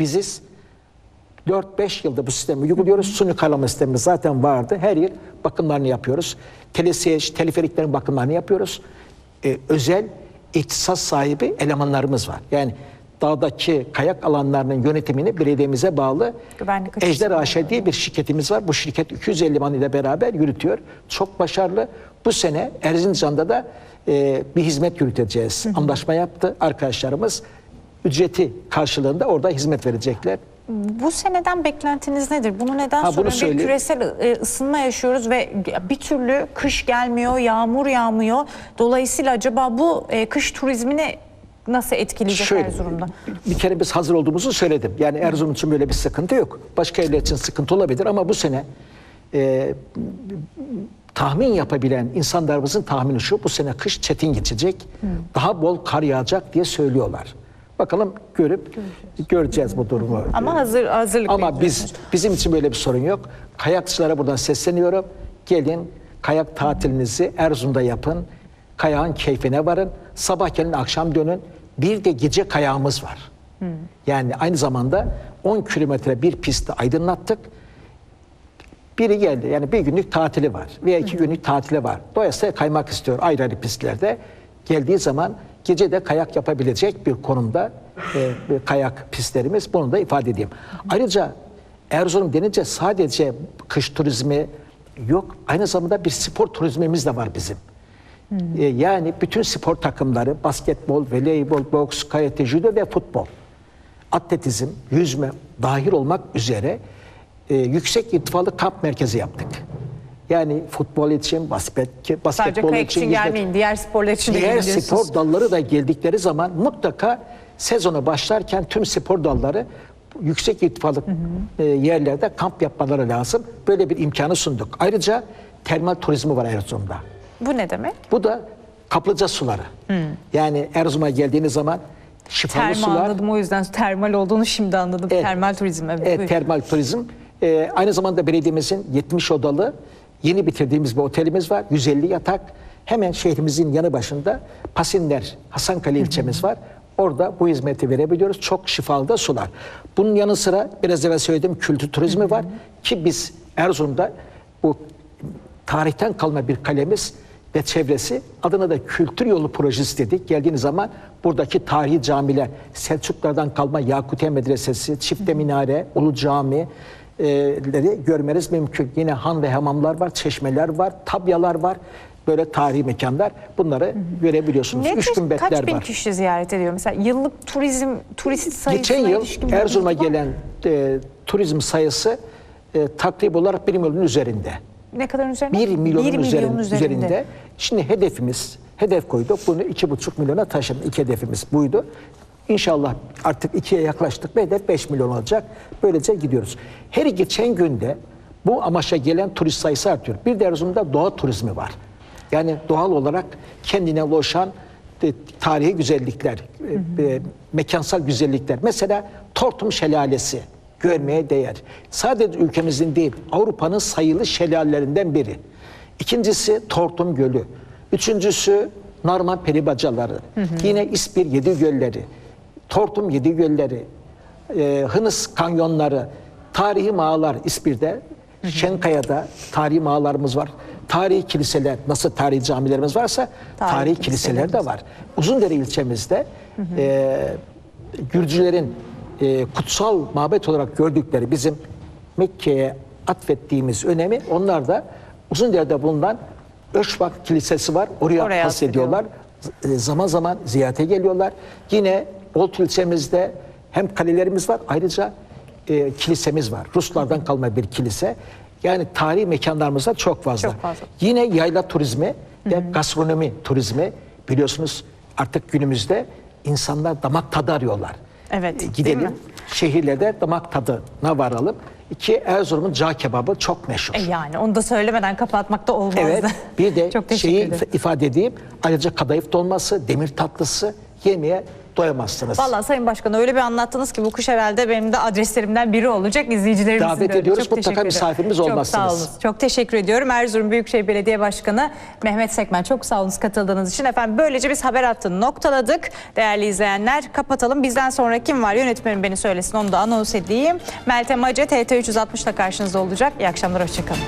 biziz. 4-5 yılda bu sistemi uyguluyoruz. Suni karalama sistemimiz zaten vardı. Her yıl bakımlarını yapıyoruz. Telesiyeç, teleferiklerin bakımlarını yapıyoruz. Ee, özel ihtisas sahibi elemanlarımız var. Yani dağdaki kayak alanlarının yönetimini belediyemize bağlı Güvenlik. Ejder AŞ diye bir şirketimiz var. Bu şirket 250 man ile beraber yürütüyor. Çok başarılı. Bu sene Erzincan'da da e, bir hizmet yürüteceğiz. Anlaşma yaptı arkadaşlarımız. Ücreti karşılığında orada hizmet verecekler. Bu seneden beklentiniz nedir? Bunu neden Ha, bunu soruyorum? Bir söyleyeyim. küresel e, ısınma yaşıyoruz ve bir türlü kış gelmiyor, yağmur yağmıyor. Dolayısıyla acaba bu e, kış turizmini nasıl etkileyecek Şöyle, Erzurum'da? Bir kere biz hazır olduğumuzu söyledim. Yani Erzurum için böyle bir sıkıntı yok. Başka yerler için sıkıntı olabilir ama bu sene e, tahmin yapabilen insanlarımızın tahmini şu. Bu sene kış çetin geçecek. Daha bol kar yağacak diye söylüyorlar. Bakalım görüp göreceğiz bu durumu. Ama hazır hazırlık Ama biz bizim için böyle bir sorun yok. Kayakçılara buradan sesleniyorum. Gelin kayak tatilinizi Erzurum'da yapın. Kayağın keyfine varın. Sabah gelin akşam dönün. Bir de gece kayağımız var. Yani aynı zamanda 10 kilometre bir pisti aydınlattık. Biri geldi yani bir günlük tatili var veya iki günlük tatili var. Dolayısıyla kaymak istiyor ayrı ayrı pistlerde. Geldiği zaman gece de kayak yapabilecek bir konumda e, bir kayak pistlerimiz. Bunu da ifade edeyim. Ayrıca Erzurum denince sadece kış turizmi yok. Aynı zamanda bir spor turizmimiz de var bizim. E, yani bütün spor takımları basketbol, voleybol, boks, karate, judo ve futbol atletizm, yüzme dahil olmak üzere e, yüksek irtifalı kamp merkezi yaptık. Yani futbol için, basket, Sadece basketbol kayak için gelmeyin, diğer sporlar için de Diğer diyorsunuz. spor dalları da geldikleri zaman mutlaka sezona başlarken tüm spor dalları yüksek irtifalı e, yerlerde kamp yapmaları lazım. Böyle bir imkanı sunduk. Ayrıca termal turizmi var Erzurum'da. Bu ne demek? Bu da kaplıca suları. Yani Erzurum'a geldiğiniz zaman şifalı Termal sular. anladım o yüzden termal olduğunu şimdi anladım. Evet. Termal turizm evet. Evet, termal turizm. Ee, aynı zamanda belediyemizin 70 odalı yeni bitirdiğimiz bir otelimiz var. 150 yatak. Hemen şehrimizin yanı başında Pasinler, Hasankale ilçemiz var. Orada bu hizmeti verebiliyoruz. Çok şifalı da sular. Bunun yanı sıra biraz evvel söylediğim kültür turizmi var. Ki biz Erzurum'da bu tarihten kalma bir kalemiz ve çevresi adına da kültür yolu projesi dedik. Geldiğiniz zaman buradaki tarihi camiler, Selçuklardan kalma Yakutiye Medresesi, Çifte Minare, Ulu Cami leri görmeniz mümkün. Yine han ve hamamlar var, çeşmeler var, tabyalar var. Böyle tarihi mekanlar. Bunları görebiliyorsunuz. Ne Üç gün kaç bin var. kişi ziyaret ediyor? Mesela yıllık turizm, turist sayısına Geçen yıl Erzurum'a gelen e, turizm sayısı e, takrib olarak 1 milyonun üzerinde. Ne kadar üzerinde? 1 milyonun Bir milyon üzerinde, üzerinde. Şimdi hedefimiz, hedef koyduk. Bunu 2,5 milyona taşıdık. İki hedefimiz buydu. İnşallah artık ikiye yaklaştık ve hedef 5 milyon olacak. Böylece gidiyoruz. Her geçen günde bu amaçla gelen turist sayısı artıyor. Bir de Erzurum'da doğa turizmi var. Yani doğal olarak kendine ulaşan e, tarihi güzellikler, e, e, mekansal güzellikler. Mesela Tortum Şelalesi görmeye değer. Sadece ülkemizin değil, Avrupa'nın sayılı şelalelerinden biri. İkincisi Tortum Gölü. Üçüncüsü Narman Peribacaları. Yine İspir Yedi Gölleri. Tortum Yedi Gölleri. E, Hınıs Kanyonları. Tarihi mağalar İspir'de. Şenkaya'da tarihi mağalarımız var. Tarihi kiliseler, nasıl tarihi camilerimiz varsa Tarihi tarihi, kiliseler de var. Uzundere ilçemizde e, Gürcülerin e, kutsal mabet olarak gördükleri bizim Mekke'ye atfettiğimiz önemi onlar da Uzundere'de bulunan Öşvak Kilisesi var. Oraya, Oraya hasediyorlar. Zaman zaman ziyarete geliyorlar. Yine Bolt ilçemizde hem kalelerimiz var ayrıca e, kilisemiz var. Ruslardan kalma bir kilise. Yani tarihi mekanlarımız da çok fazla. Çok fazla. Yine yayla turizmi ve gastronomi turizmi biliyorsunuz artık günümüzde insanlar damak tadı arıyorlar. Evet, E, Gidelim şehirlerde damak tadına varalım. İki Erzurum'un cağ kebabı çok meşhur. E yani onu da söylemeden kapatmak da olmazdı. Evet. Bir de Çok şeyi ederim. ifade edeyim. Ayrıca kadayıf dolması, demir tatlısı yemeye doyamazsınız. Vallahi Sayın Başkan öyle bir anlattınız ki bu kış herhalde benim de adreslerimden biri olacak. İzleyicilerimizin Davet de ediyoruz. Çok Mutlaka misafirimiz Çok olmazsınız. sağ olun. Çok teşekkür ediyorum. Erzurum Büyükşehir Belediye Başkanı Mehmet Sekmen çok sağ olun katıldığınız için. Efendim böylece biz haber hattını noktaladık. Değerli izleyenler kapatalım. Bizden sonra kim var yönetmenim beni söylesin onu da anons edeyim. Meltem Acı TT 360'da karşınızda olacak. İyi akşamlar hoşçakalın.